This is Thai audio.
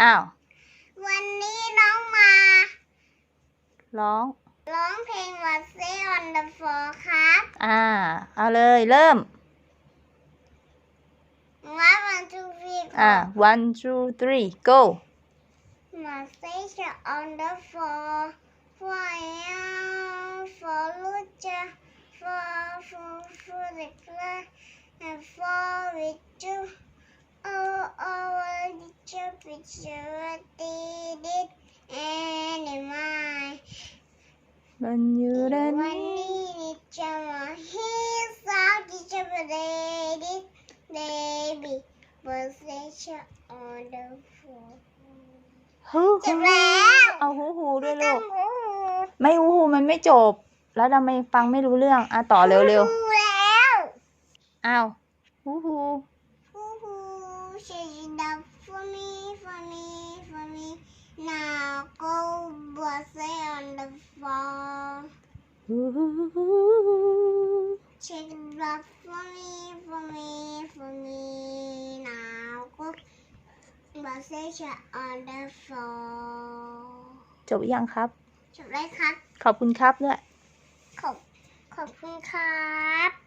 อ้าว วันนี้น้องมา ร้อง ร้องเพลง What Say on the Floor ครับ อ่า เอาเลยเริ่มว่าวันทูฟีอ่า one two three go What say on the floor for you for Lucha for for for the class and for with you oh ะมาให้สาวที่จะไปเดดิ baby position on the floor ฮูจบแล้วเอาฮูฮูด้วยต้ลูองกหูไม่ฮูฮูมันไม่จบ แล้วทำไมฟังไม่รู้เรื่อง อะต่อเร็วหูแล้วๆอ้าวฮูฮู หูหู shake it up for me for me for me now go position on the floor ฮูฮูฮู Shake it up for me, for me, for me now. Go position on the floor. จบยังครับ จบเลยครับ ขอบคุณครับด้วย ขอบขอบคุณครับ